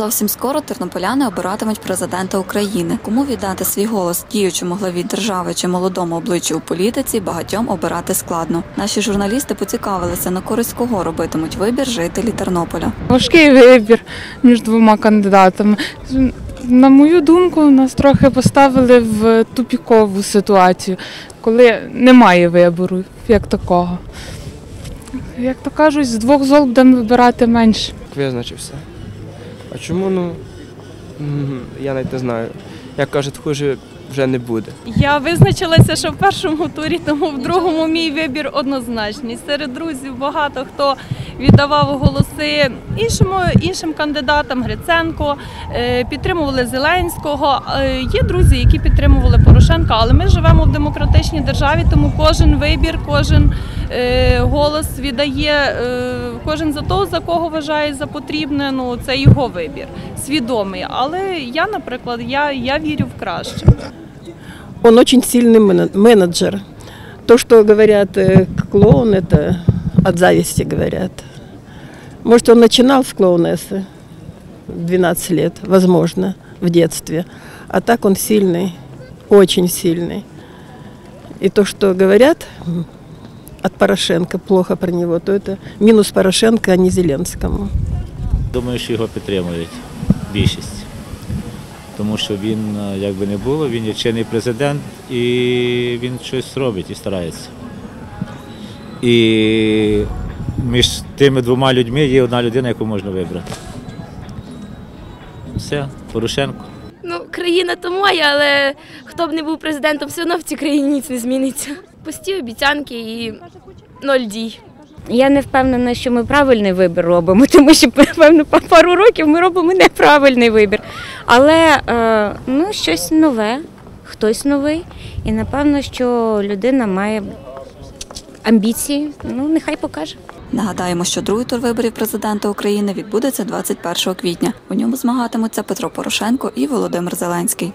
Зовсім скоро тернополяни обиратимуть президента України. Кому віддати свій голос діючому главі держави чи молодому обличчю у політиці багатьом обирати складно. Наші журналісти поцікавилися на користь кого робитимуть вибір жителі Тернополя. Важкий вибір між двома кандидатами. На мою думку, нас трохи поставили в тупікову ситуацію, коли немає вибору як такого. Як то кажуть, з двох зол будемо вибирати менше. Визначився. А чому, ну я навіть не знаю. Як кажуть, хуже вже не буде. Я визначилася, що в першому турі, тому в другому мій вибір однозначний. Серед друзів багато хто віддавав голоси іншому, іншим кандидатам Гриценко, е, підтримували Зеленського. Е, Є друзі, які підтримували Порошенка, але ми живемо в демократичній державі, тому кожен вибір, кожен е, голос віддає, е, кожен за того, за кого вважає за потрібне. Ну це його вибір, свідомий. Але я, наприклад, я, я вірю в краще. Он очень сильный мене- менеджер. То, что говорят э, клоун, это от зависти говорят. Может, он начинал с клоунессы в 12 лет, возможно, в детстве. А так он сильный, очень сильный. И то, что говорят м, от Порошенко плохо про него, то это минус Порошенко, а не Зеленскому. Думаю, що його підтримують більшість. Тому що він, е, як би не було, він є чинний президент і він щось робить і старається. І між тими двома людьми є одна людина, яку можна вибрати. Все, Порошенко. Ну, країна то моя, але хто б не був президентом, все одно в цій країні ніч не зміниться. Пусті обіцянки і ноль дій. Я не впевнена, що ми правильний вибір робимо, тому що певно пару років ми робимо неправильний вибір. Але е, ну, щось нове, хтось новий. І напевно, що людина має амбіції. Ну, нехай покаже. Нагадаємо, що другий тур виборів президента України відбудеться 21 квітня. У ньому змагатимуться Петро Порошенко і Володимир Зеленський.